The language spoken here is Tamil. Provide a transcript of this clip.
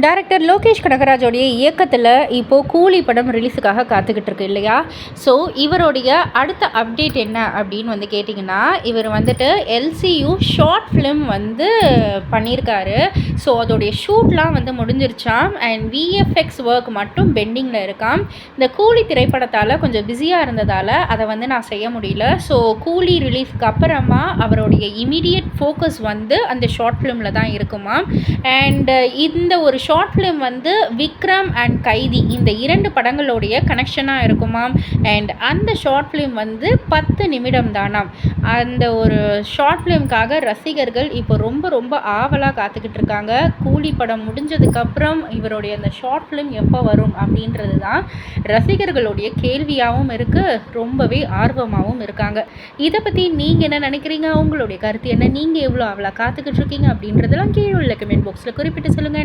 டேரக்டர் லோகேஷ் கனகராஜோடைய இயக்கத்தில் இப்போது கூலி படம் ரிலீஸுக்காக காத்துக்கிட்டு இருக்கு இல்லையா? ஸோ இவருடைய அடுத்த அப்டேட் என்ன அப்படின்னு வந்து கேட்டிங்கன்னா இவர் வந்துட்டு எல்சியு ஷார்ட் ஃபிலிம் வந்து பண்ணியிருக்காரு. ஸோ அதோடைய ஷூட்லாம் வந்து முடிஞ்சிருச்சாம். அண்ட் விஎஃப்எக்ஸ் ஒர்க் மட்டும் பெண்டிங்கில் இருக்காம். இந்த கூலி திரைப்படத்தால் கொஞ்சம் பிஸியாக இருந்ததால் அதை வந்து நான் செய்ய முடியல. ஸோ கூலி ரிலீஃப்க்கு அப்புறமா அவருடைய இமீடியட் ஃபோக்கஸ் வந்து அந்த ஷார்ட் ஃபிலிமில் தான் இருக்குமா அண்ட் இந்த ஒரு ஷார்ட் ஃபிலிம் வந்து விக்ரம் அண்ட் கைதி. இந்த இரண்டு படங்களுடைய கனெக்ஷனாக இருக்குமாம். அண்ட் அந்த ஷார்ட் ஃபிலிம் வந்து பத்து நிமிடம் தானாம் அந்த ஒரு ஷார்ட் ஃபிலிம்காக ரசிகர்கள் இப்போ ரொம்ப ரொம்ப ஆவலாக காத்துக்கிட்டு இருக்காங்க கூலி படம் முடிஞ்சதுக்கப்புறம் இவருடைய அந்த ஷார்ட் ஃபிலிம் எப்போ வரும் அப்படின்றது தான் ரசிகர்களுடைய கேள்வியாகவும் இருக்குது ரொம்பவே ஆர்வமாகவும் இருக்காங்க. இதை பற்றி நீங்கள் என்ன நினைக்கிறீங்க? உங்களுடைய கருத்து என்ன? நீங்கள் எவ்வளோ அவ்வளோ காத்துக்கிட்டு இருக்கீங்க அப்படின்றதெல்லாம் கீழே உள்ள கமெண்ட் பாக்ஸில் குறிப்பிட்டு சொல்லுங்கள்